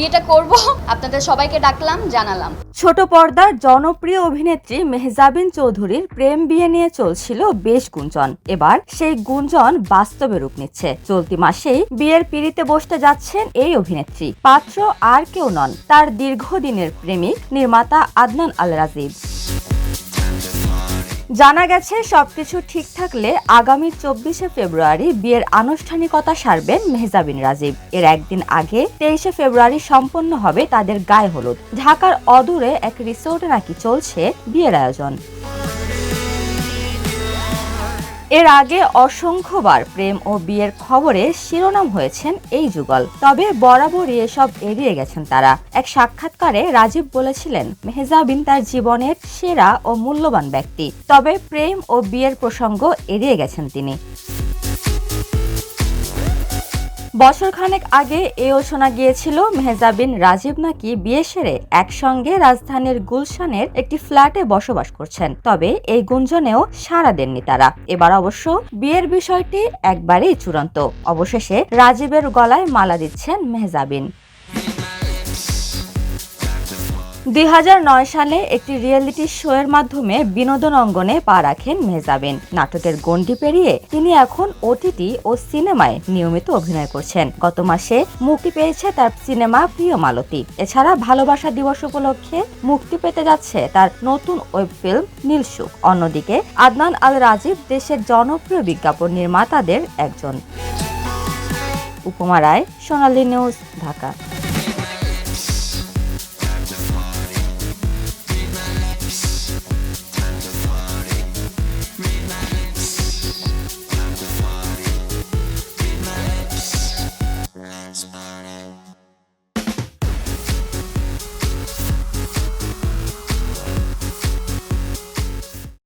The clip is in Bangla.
বিয়েটা করব। আপনাদের সবাইকে ডাকলাম, জানালাম। ছোট পর্দার জনপ্রিয় অভিনেত্রী মেহজাবিন চৌধুরীর প্রেম বিয়ে নিয়ে চলছিল বেশ গুঞ্জন। এবার সেই গুঞ্জন বাস্তবে রূপ নিচ্ছে। চলতি মাসেই বিয়ের পিড়িতে বসতে যাচ্ছেন এই অভিনেত্রী। পাত্র আর কেউ নন, তার দীর্ঘদিনের প্রেমিক নির্মাতা আদনান আল রাজীব জানা গেছে, সবকিছু ঠিক থাকলে আগামী চব্বিশে ফেব্রুয়ারি বিয়ের আনুষ্ঠানিকতা সারবেন মেহজাবিন রাজীব। এর একদিন আগে তেইশে ফেব্রুয়ারি সম্পন্ন হবে তাদের গায়ে হলুদ। ঢাকার অদূরে এক রিসোর্টে নাকি চলছে বিয়ের আয়োজন। এর আগে অসংখ্যবার প্রেম ও বিয়ের খবরে শিরোনাম হয়েছেন এই যুগল। তবে বরাবরই এসব এড়িয়ে গেছেন তারা। এক সাক্ষাৎকারে রাজীব বলেছিলেন, মেহজাবিন তার জীবনের সেরা ও মূল্যবান ব্যক্তি। তবে প্রেম ও বিয়ের প্রসঙ্গ এড়িয়ে গেছেন তিনি। বছরখানেক আগে এও শোনা গিয়েছিল মেহজাবিন রাজীব নাকি বিয়ে সেরে একসঙ্গে রাজধানীর গুলশানের একটি ফ্ল্যাটে বসবাস করছেন। তবে এই গুঞ্জনেও সারা দেননি তারা। এবার অবশ্য বিয়ের বিষয়টি একবারেই চূড়ান্ত। অবশেষে রাজীবের গলায় মালা দিচ্ছেন মেহজাবিন। দুই হাজার নয় সালে একটি রিয়েলিটি শো এর মাধ্যমে বিনোদন অঙ্গনে পা রাখেন মেহজাবিন। নাটকের গণ্ডি পেরিয়ে তিনি এখন ওটিটি ও সিনেমায় নিয়মিত অভিনয় করছেন। গত মাসে মুক্তি পেয়েছে তার সিনেমা প্রিয় মালতী। এছাড়া ভালোবাসা দিবস উপলক্ষে মুক্তি পেতে যাচ্ছে তার নতুন ওয়েব ফিল্ম নীলসুখ। অন্যদিকে আদনান আল রাজীব দেশের জনপ্রিয় বিজ্ঞাপন নির্মাতাদের একজন। উপমা রায়, সোনালী নিউজ, ঢাকা।